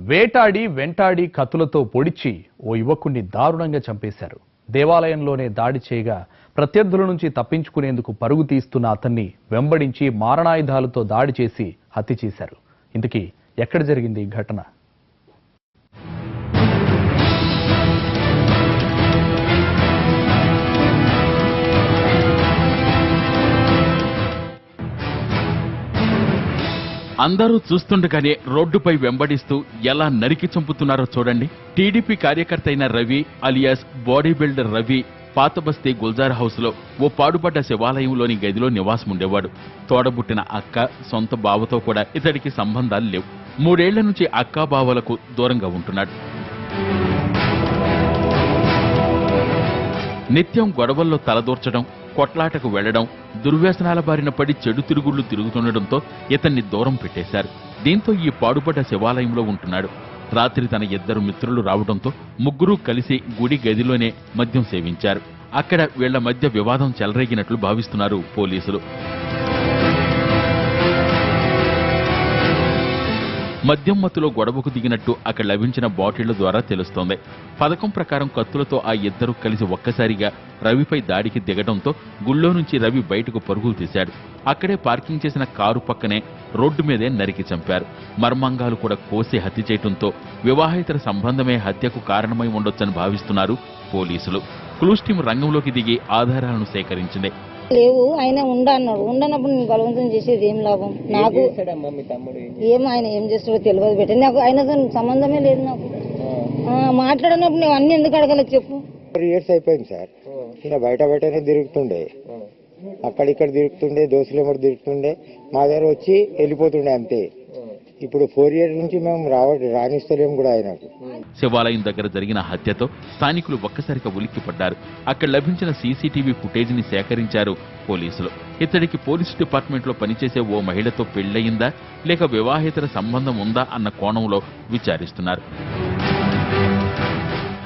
వేటాడి వెంటాడి కత్తులతో పొడిచి ఓ యువకుణ్ణి దారుణంగా చంపేశారు. దేవాలయంలోనే దాడి చేయగా ప్రత్యర్థుల నుంచి తప్పించుకునేందుకు పరుగు తీస్తున్న అతన్ని వెంబడించి మారణాయుధాలతో దాడి చేసి హత్య చేశారు. ఇంతకీ ఎక్కడ జరిగింది ఈ ఘటన? అందరూ చూస్తుండగానే రోడ్డుపై వెంబడిస్తూ ఎలా నరికి చంపుతున్నారో చూడండి. టీడీపీ కార్యకర్త అయిన Ravi alias body builder Ravi Patabasti Gulzar హౌస్లో ఓ పాడుపడ్డ శివాలయంలోని గదిలో నివాసం ఉండేవాడు తోడబుట్టిన అక్క సొంత బావతో కూడా ఇతడికి సంబంధాలు లేవు. మూడేళ్ళ నుంచి అక్కా బావలకు దూరంగా ఉంటున్నాడు. నిత్యం గొడవల్లో తలదూర్చడం కొట్లాటకు వెళ్ళడం దుర్వ్యసనాల బారిన పడి చెడు తిరుగుళ్ళు తిరుగుతుండటంతో ఇతన్ని దూరం పెట్టేశారు. దీంతో ఈ పాడుపడ్డ శివాలయంలో ఉంటున్నాడు. రాత్రి తన ఇద్దరు మిత్రులు రావడంతో ముగ్గురూ కలిసి గుడి గదిలోనే మద్యం సేవించారు. అక్కడ వీళ్ళ మధ్య వివాదం చెలరేగినట్లు భావిస్తున్నారు పోలీసులు. మద్యం మత్తులో గొడవకు దిగినట్టు అక్కడ లభించిన బాటిళ్ళ ద్వారా తెలుస్తోంది. పథకం ప్రకారం కత్తులతో ఆ ఇద్దరు కలిసి ఒక్కసారిగా రవిపై దాడికి దిగడంతో గుళ్ళో నుంచి రవి బయటకు పరుగులు తీశాడు. అక్కడే పార్కింగ్ చేసిన కారు పక్కనే రోడ్డు మీదే నరికి చంపారు. మర్మాంగాలు కూడా కోసి హత్య చేయడంతో వివాహేతర సంబంధమే హత్యకు కారణమై ఉండొచ్చని భావిస్తున్నారు పోలీసులు. క్లూస్ టీం రంగంలోకి దిగి ఆధారాలను సేకరించింది. లేవు ఆయన ఉండ అన్నాడు. ఉండనప్పుడు నేను బలవంతం చేసేది ఏం లాభం? నాకు ఏం ఆయన ఏం చేస్తాడో తెలియదు పెట్ట నాకు ఆయనతో సంబంధమే లేదు నాకు. ఆ, మాట్లాడినప్పుడు నేను అన్ని ఎందుకు అడగలేదు చెప్పు. ఫోర్ ఇయర్స్ అయిపోయింది సార్. ఈయన బయట బయటనే తిరుగుతుండే. అక్కడిక్కడ తిరుగుతుండే దోస్తులు ఎమ్మడి తిరుగుతుండే. మా దగ్గర వచ్చి వెళ్ళిపోతుండే అంతే. ఇప్పుడు ఫోర్ ఇయర్స్ నుంచి మేము రావ రాణిస్తలేము కూడా ఆయనకు శివాలయం దగ్గర జరిగిన హత్యతో స్థానికులు ఒక్కసారిగా ఉలిక్కిపడ్డారు. అక్కడ లభించిన సీసీటీవీ ఫుటేజీని సేకరించారు పోలీసులు. ఇతడికి పోలీసు డిపార్ట్మెంట్లో పనిచేసే ఓ మహిళతో పెళ్ళయిందా లేక వివాహేతర సంబంధం ఉందా అన్న కోణంలో విచారిస్తున్నారు.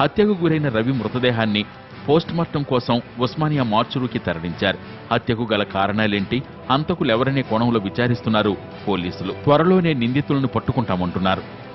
హత్యకు గురైన రవి మృతదేహాన్ని పోస్ట్మార్టం కోసం ఉస్మానియా మార్చురుకి తరలించారు. హత్యకు గల కారణాలేంటి? హంతకులెవరనే కోణంలో విచారిస్తున్నారు? పోలీసులు. త్వరలోనే నిందితులను పట్టుకుంటామంటున్నారు.